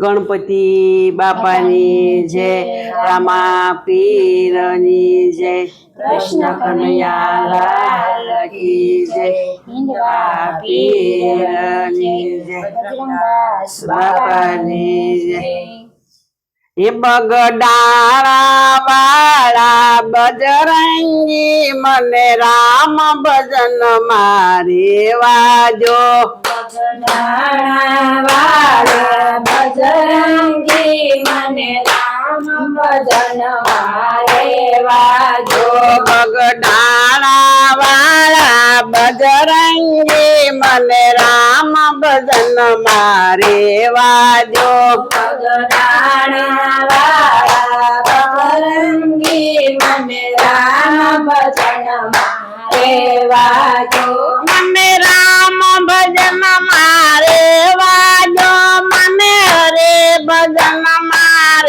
ગણપતિ બાપાની જય રામા પીરની જય કૃષ્ણ કનૈયા લાલ કી જય હિંદવા પીરની જય બાપાની જય. એ બગડાળા વાળા બજરંગી મને રામ ભજન મારે વાજો. વાળા બજરંગી મને રામ ભજન મારે વાજો બગડાળા વાળા બજરંગી મને રામ ભજન મારે વાજો ભગડાણા વાળા બજરંગી મને રામ ભજન મારે વાજો મને રામ ભજન મારે વાજો મને હરે ભજન મારે વાજો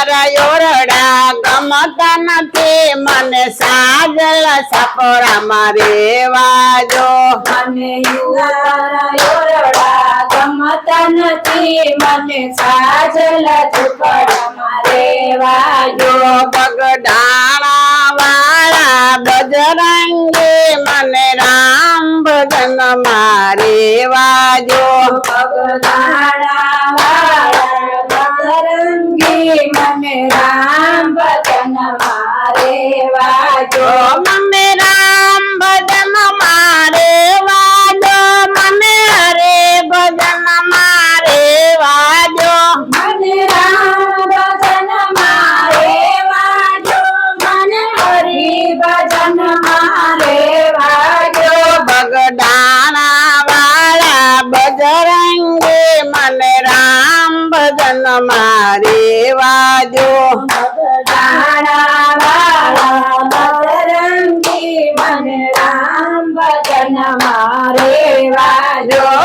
તારા યોરડા ગમતા નથી મને સાજલ સપરા મારે વાજો મને યુવાના યોરડા ગમતા નથી મને સાજલ ઝુંપડા મારે વાજો જો બગડાણા વાળા બજરંગી મને રામ ભજન મારે વાજો ભગવાના ભજન મારે વાજો. મને રામ ભજન મારે વાજો.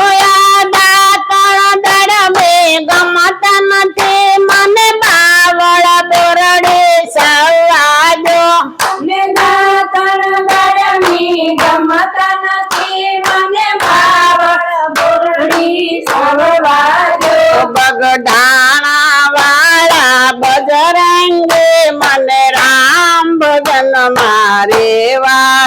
મારે વાજો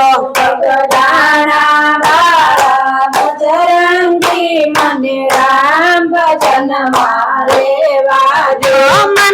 ભજન મારે વાજો.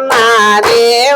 મારે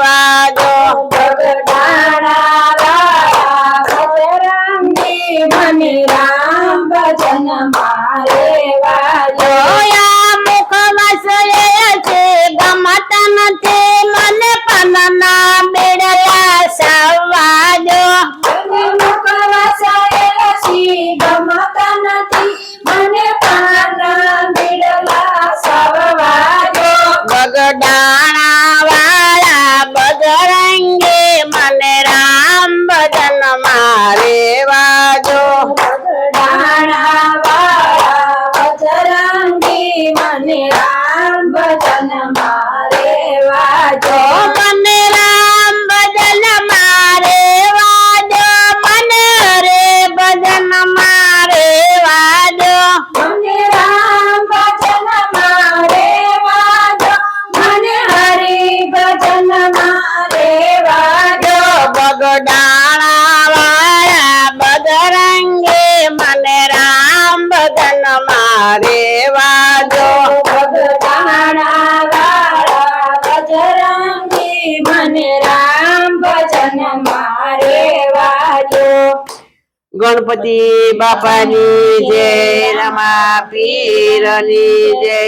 ગણપતિ બાપાની જય રમા પીરની જય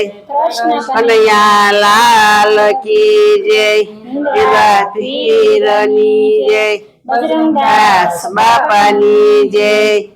કનૈયા લાલ કી જય પીરની જય દાસ બાપાની જય